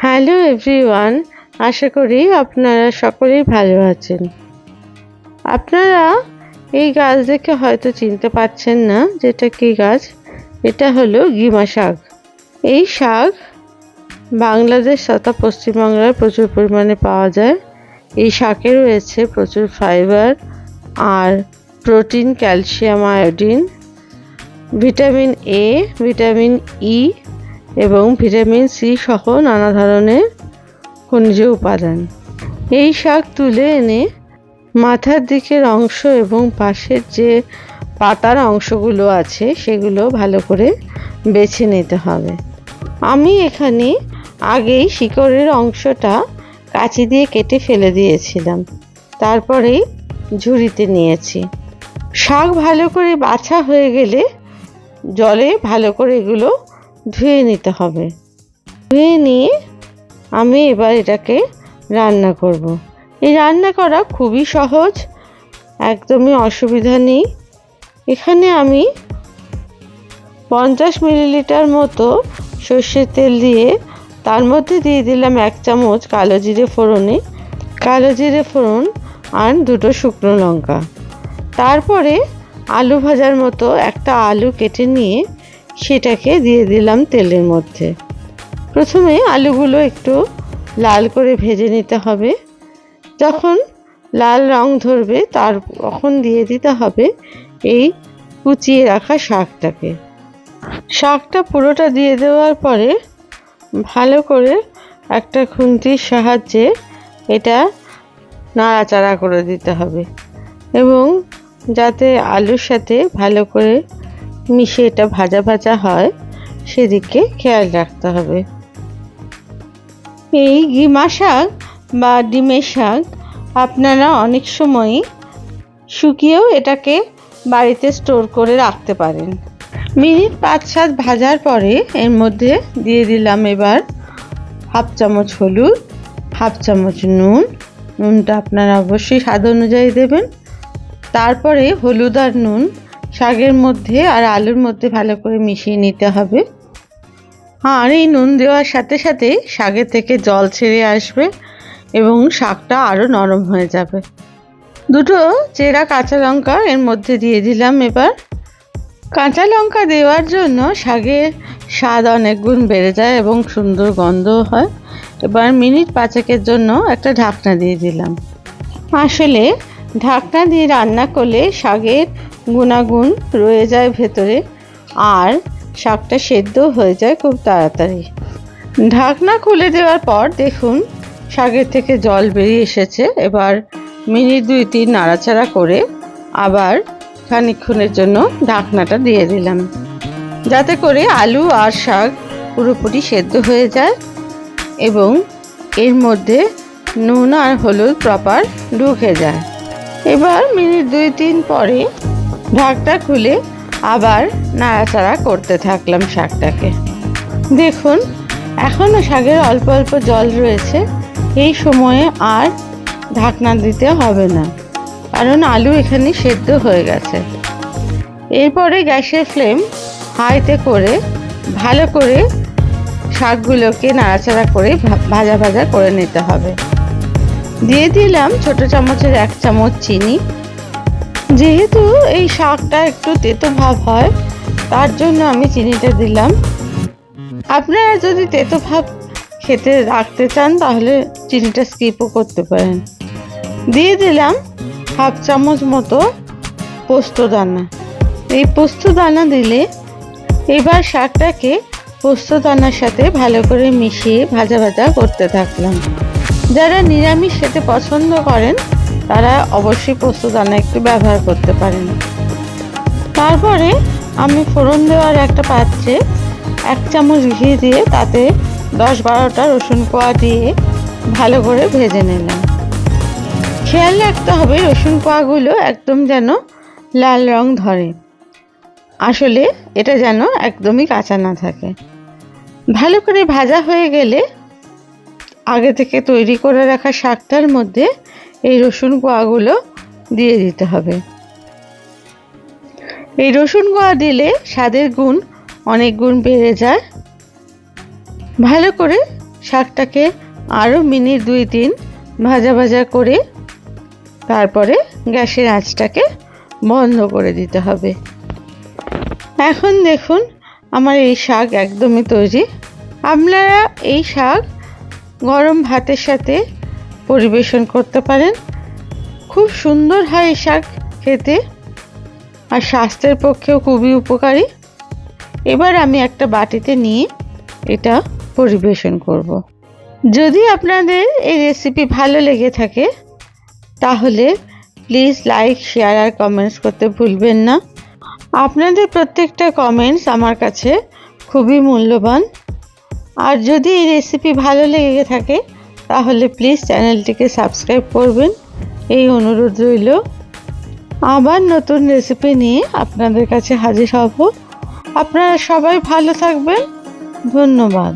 Hello everyone, আশা করি আপনারা সকলেই ভালো আছেন। আপনারা এই গাছ দেখে হয়তো চিনতে পারছেন না যেটা কি গাছ। এটা হলো গিমা শাক। এই শাক বাংলাদেশ তথা পশ্চিমবাংলায় প্রচুর পরিমাণে পাওয়া যায়। এই শাকে রয়েছে প্রচুর fibre R protein, calcium, iodine, vitamin A, vitamin E এবং ভিটামিন সি সহ নানা ধরনের খনিজ উপাদান। এই শাক তুলে এনে মাথার দিকের অংশ এবং পাশের যে পাতার অংশগুলো আছে, সেগুলো ভালো করে বেছে নিতে হবে। আমি এখানে আগেই শিকড়ের অংশটা কাঁচি দিয়ে কেটে ফেলে দিয়েছিলাম। তারপরেই ঝুড়িতে নিয়েছি। শাক ভালো করে বাছা হয়ে গেলে জলে ভালো করে এগুলো ধুয়ে নিতে হবে। ধুয়ে নিয়ে আমি এবার এটাকে রান্না করব। এই রান্না করা খুবই সহজ, একদমই অসুবিধা নেই। এখানে আমি পঞ্চাশ মিলিলিটার মতো সর্ষের তেল দিয়ে তার মধ্যে দিয়ে দিলাম এক চামচ কালো জিরে ফোড়নে। কালো জিরে ফোড়ন আর দুটো শুকনো লঙ্কা। তারপরে আলু ভাজার মতো একটা আলু কেটে নিয়ে সেটাকে দিয়ে দিলাম তেলের মধ্যে। প্রথমে আলুগুলো একটু লাল করে ভেজে নিতে হবে। যখন লাল রং ধরবে, তার তখন দিয়ে দিতে হবে এই কুচিয়ে রাখা শাকটাকে। শাকটা পুরোটা দিয়ে দেওয়ার পরে ভালো করে একটা খুন্তির সাহায্যে এটা নাড়াচাড়া করে দিতে হবে এবং যাতে আলুর সাথে ভালো করে মিশে এটা ভাজা ভাজা হয়, সেদিকে খেয়াল রাখতে হবে। এই গিমা শাক বা ডিমের শাক আপনারা অনেক সময়ই শুকিয়েও এটাকে বাড়িতে স্টোর করে রাখতে পারেন। মিনিট পাঁচ সাত ভাজার পরে এর মধ্যে দিয়ে দিলাম এবার হাফ চামচ হলুদ, হাফ চামচ নুন। নুনটা আপনারা অবশ্যই স্বাদ অনুযায়ী দেবেন। তারপরে হলুদ আর নুন শাকের মধ্যে আর আলুর মধ্যে ভালো করে মিশিয়ে নিতে হবে। আর এই নুন দেওয়ার সাথে সাথে শাকের থেকে জল ছেড়ে আসবে এবং শাকটা আরও নরম হয়ে যাবে। দুটো চেরা কাঁচা লঙ্কা এর মধ্যে দিয়ে দিলাম এবার। কাঁচা লঙ্কা দেওয়ার জন্য শাকের স্বাদ অনেক গুণ বেড়ে যায় এবং সুন্দর গন্ধও হয়। এবার মিনিট পাঁচেকের জন্য একটা ঢাকনা দিয়ে দিলাম। আসলে ঢাকনা দিয়ে রান্না করলে শাকের গুণাগুণ রয়ে যায় ভেতরে আর শাকটা সেদ্ধ হয়ে যায় খুব তাড়াতাড়ি। ঢাকনা খুলে দেওয়ার পর দেখুন শাকের থেকে জল বেরিয়ে এসেছে। এবার মিনিট দুই তিন নাড়াচাড়া করে আবার খানিকক্ষণের জন্য ঢাকনাটা দিয়ে দিলাম। যাতে করে আলু আর শাক পুরোপুরি সেদ্ধ হয়ে যায় এবং এর মধ্যে নুন আর হলুদ প্রপার ঢুকে যায়। এবার মিনিট দুই, তিন পরে ঢাকটা খুলে আবার নাড়াচাড়া করতে থাকলাম শাকটাকে। দেখুন এখনও শাকের অল্প অল্প জল রয়েছে। এই সময়ে আর ঢাকনা দিতে হবে না, কারণ আলু এখানে সেদ্ধ হয়ে গেছে। এরপরে গ্যাসের ফ্লেম হাইতে করে ভালো করে শাকগুলোকে নাড়াচাড়া করে ভাজা ভাজা করে নিতে হবে। দিয়ে দিলাম ছোট চামচের এক চামচ চিনি। যেহেতু এই শাকটা একটু তেতো ভাব হয়, তার জন্য আমি চিনিটা দিলাম। আপনারা যদি তেতো ভাব খেতে রাখতে চান, তাহলে চিনিটা স্কিপও করতে পারেন। দিয়ে দিলাম হাফ চামচ মতো পোস্ত দানা। এই পোস্ত দানা দিলে এবার শাকটাকে পোস্ত দানার সাথে ভালো করে মিশিয়ে ভাজা ভাজা করতে থাকলাম। যারা নিরামিষ খেতে পছন্দ করেন, তারা অবশ্যই পোস্ত দানা একটু ব্যবহার করতে পারেন। তারপরে আমি ফোড়ন দেওয়ার একটা পাত্রে এক চামচ ঘি দিয়ে তাতে দশ বারোটা রসুন কোয়া দিয়ে ভালো করে ভেজে নিলাম। খেয়াল রাখতে হবে রসুন কোয়াগুলো একদম যেন লাল রং ধরে। আসলে এটা যেন একদমই কাঁচা না থাকে। ভালো করে ভাজা হয়ে গেলে আগে থেকে তৈরি করে রাখা শাকটার মধ্যে এই রসুন কোয়াগুলো দিয়ে দিতে হবে। এই রসুন কোয়া দিলে স্বাদের গুণ অনেক গুণ বেড়ে যায়। ভালো করে শাকটাকে আরও মিনিট দুই তিন ভাজা ভাজা করে তারপরে গ্যাসের আঁচটাকে বন্ধ করে দিতে হবে। এখন দেখুন আমার এই শাক একদমই তৈরি। আপনারা এই শাক গরম ভাতের সাথে পরিবেশন করতে পারেন। খুব সুন্দর হয় এই শাক খেতে আর স্বাস্থ্যের পক্ষেও খুবই উপকারী। এবার আমি একটা বাটিতে নিয়ে এটা পরিবেশন করব। যদি আপনাদের এই রেসিপি ভালো লেগে থাকে, তাহলে প্লিজ লাইক, শেয়ার আর কমেন্টস করতে ভুলবেন না। আপনাদের প্রত্যেকটা কমেন্টস আমার কাছে খুবই মূল্যবান। আর যদি এই রেসিপি ভালো লেগে থাকে, তাহলে প্লিজ চ্যানেলটিকে সাবস্ক্রাইব করবেন। এই অনুরোধ রইল। আবার নতুন রেসিপি নিয়ে আপনাদের কাছে হাজির হব। আপনারা সবাই ভালো থাকবেন। ধন্যবাদ।